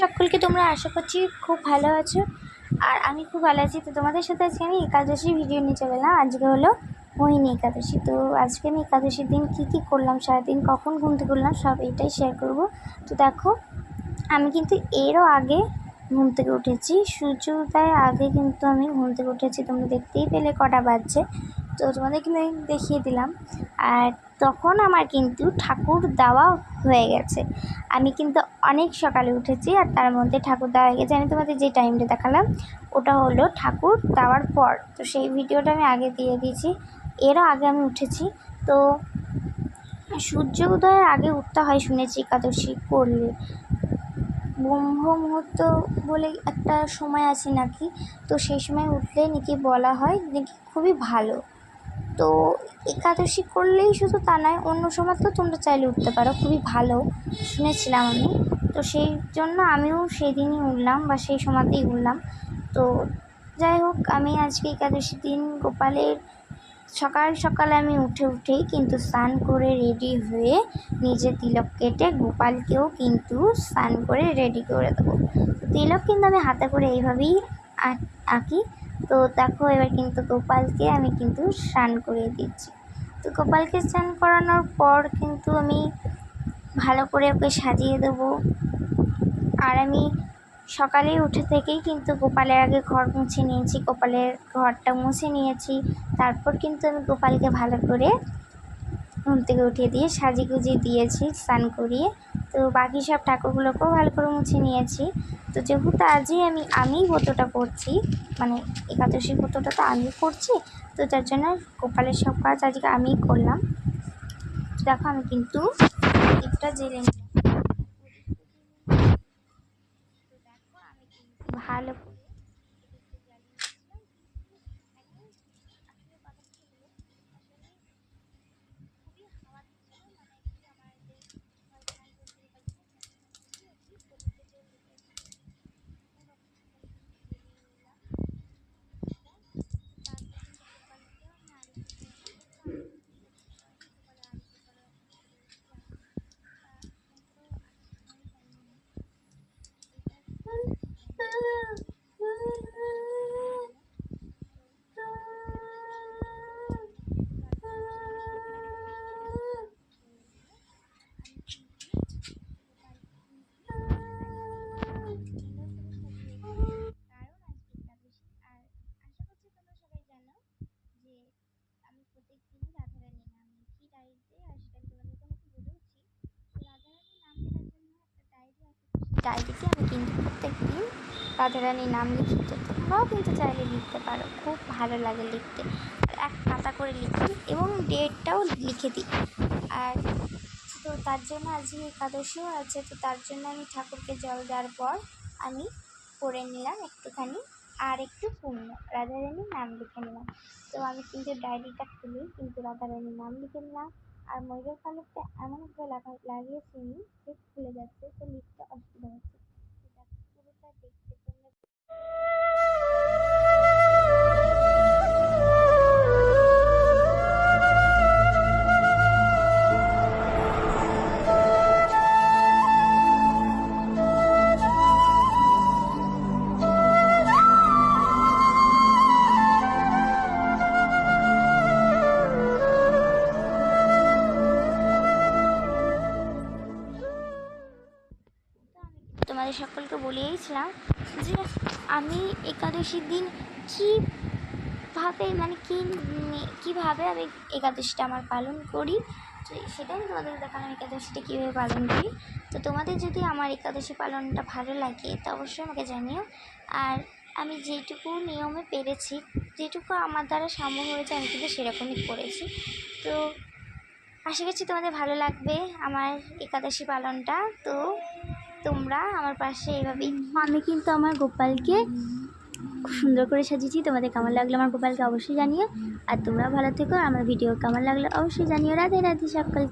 সকলকে তোমরা আশা করছি খুব ভালো আছো। আর আমি খুব ভালো আছি। তো তোমাদের সাথে আজকে আমি একাদশী ভিডিও নিয়ে চলে এলাম। আজকে হলো মোহিনী একাদশী। তো আজকে আমি একাদশীর দিন কী কী করলাম, সারাদিন কখন ঘুম থেকে উঠলাম, সব এটাই শেয়ার করব। তো দেখো, আমি কিন্তু এরও আগে ঘুম থেকে উঠেছি। সূর্য উদয়ের আগে কিন্তু আমি ঘুম থেকে উঠেছি। তোমরা দেখতেই পেলে কটা বাজছে। তো তোমাদেরকে আমি দেখিয়ে দিলাম। আর তখন আমার কিন্তু ঠাকুর দেওয়া হয়ে গেছে। আমি কিন্তু অনেক সকালে উঠেছি আর তার মধ্যে ঠাকুর দেওয়া হয়ে গেছে। আমি তোমাদের যে টাইমটা দেখালাম, ওটা হলো ঠাকুর দেওয়ার পর। তো সেই ভিডিওটা আমি আগে দিয়ে দিয়েছি। এরও আগে আমি উঠেছি। তো সূর্য উদয়ের আগে উঠতে হয় শুনেছি একাদশী করলে। ব্রহ্ম মুহূর্ত বলে একটা সময় আছে নাকি? তো সেই সময় উঠলে নাকি বলা হয় নাকি খুবই ভালো। তো একাদশী করলেই শুধু তা নয়, অন্য সময় তো তোমরা চাইলে উঠতে পারো। খুবই ভালো, শুনেছিলাম আমি। তো সেই জন্য আমিও সেই দিনই উঠলাম বা সেই সময়তেই উঠলাম। তো যাই হোক, আমি আজকে একাদশীর দিন গোপালের সকাল সকালে আমি উঠে উঠেই কিন্তু স্নান করে রেডি হয়ে নিজে তিলক কেটে গোপালকেও কিন্তু স্নান করে রেডি করে দেবো। তিলক কিন্তু আমি হাতে করে এইভাবেই আঁকি। তো দেখো, এবার কিন্তু গোপালকে আমি কিন্তু স্নান করিয়ে দিচ্ছি। তো গোপালকে স্নান করানোর পর কিন্তু আমি ভালো করে ওকে সাজিয়ে দেবো। আর আমি সকালে উঠে থেকেই কিন্তু গোপালের আগে ঘর মুছে নিয়েছি, গোপালের ঘরটা মুছে নিয়েছি। তারপর কিন্তু আমি গোপালকে ভালো করে ঘুম থেকে উঠিয়ে দিয়ে সাজিয়ে গুজিয়ে দিয়েছি, স্নান করিয়ে। তো বাকি সব ঠাকুরগুলোকেও ভালো করে মুছে নিয়েছি। তো যেহেতু আজই আমি, আমিই ব্রতটা করছি মানে একাদশী ব্রতটা তো আমি করছি, তো যার জন্য গোপালের সব কাজ আজকে আমিই করলাম। দেখো আমি কিন্তু প্রদীপটা জেলে নিলাম। ভালো করে প্রদীপটা জ্বালিয়ে নিয়েছিলাম। একদম আসলে কথাটা হলো, আসলে খুবই হাওয়া দিচ্ছিল, মানে কি আমার যে ঘর স্নান করতে গেছি, প্রদীপটা জ্বলে গেছে। কোনো রকম করে জ্বালিয়ে নিলাম। তারপর কিন্তু গোপালকেও আমি আরতি দিয়ে গোপালের আরতি করা কারণ আজকে একাদশী আর আশা করছি তোমরা সবাই জানো যে আমি প্রত্যেক দিনই রাধারানীর নাম লিখি ডায়েরিতে আর সেটা আমি তোমাদেরকে হয়তো বলেওছি তো রাধারানীর নাম লেখার জন্য একটা ডায়েরি ডায়েরিতে আমি কিন্তু প্রত্যেক দিন রাধারানীর নাম লিখি তো তোমরাও কিন্তু চাইলে লিখতে পারো। খুব ভালো লাগে লিখতে। আর এক খাতা করে লিখি এবং ডেটটাও লিখে দিই। আর তো তার জন্য আজকে একাদশীও আছে তো তার জন্য আমি ঠাকুরকে জল দেওয়ার পর আমি করে নিলাম একটুখানি, আর একটু পূর্ণ রাধারানীর নাম লিখে নিলাম। তো আমি কিন্তু ডায়েরিটা খুলি, কিন্তু রাধারানীর নাম লিখে নিলাম। আর ময়ূরের পালকটা এমনভাবে লাগা লাগিয়েছি যে খুলে যাচ্ছে, তো লিখতে অসুবিধা হচ্ছে। পুরোটা দেখতে তোমাদের সকলকে বলেইছিলাম যে আমি একাদশীর দিন কীভাবে মানে কী কীভাবে আমি একাদশীটা আমার পালন করি, তো সেটাই আমি তোমাদের দেখালাম একাদশীটা কীভাবে পালন করি। তো তোমাদের যদি আমার একাদশী পালনটা ভালো লাগে, তো অবশ্যই আমাকে জানিও। আর আমি যেটুকু নিয়মে পেরেছি, যেটুকু আমার দ্বারা সম্ভব হয়েছে, আমি কিন্তু সেরকমই করেছি। তো আশা করছি তোমাদের ভালো লাগবে আমার একাদশী পালনটা। তো তোমরা আমার পাশে এভাবেই আমি কিন্তু আমার গোপালকে খুব সুন্দর করে সাজিয়েছি। তোমাদের কেমন লাগল আমার গোপালকে অবশ্যই জানিও। আর তোমরা ভালো থেকো, আমার ভিডিও কেমন লাগল অবশ্যই জানিও। রাধে রাধে সকলকে।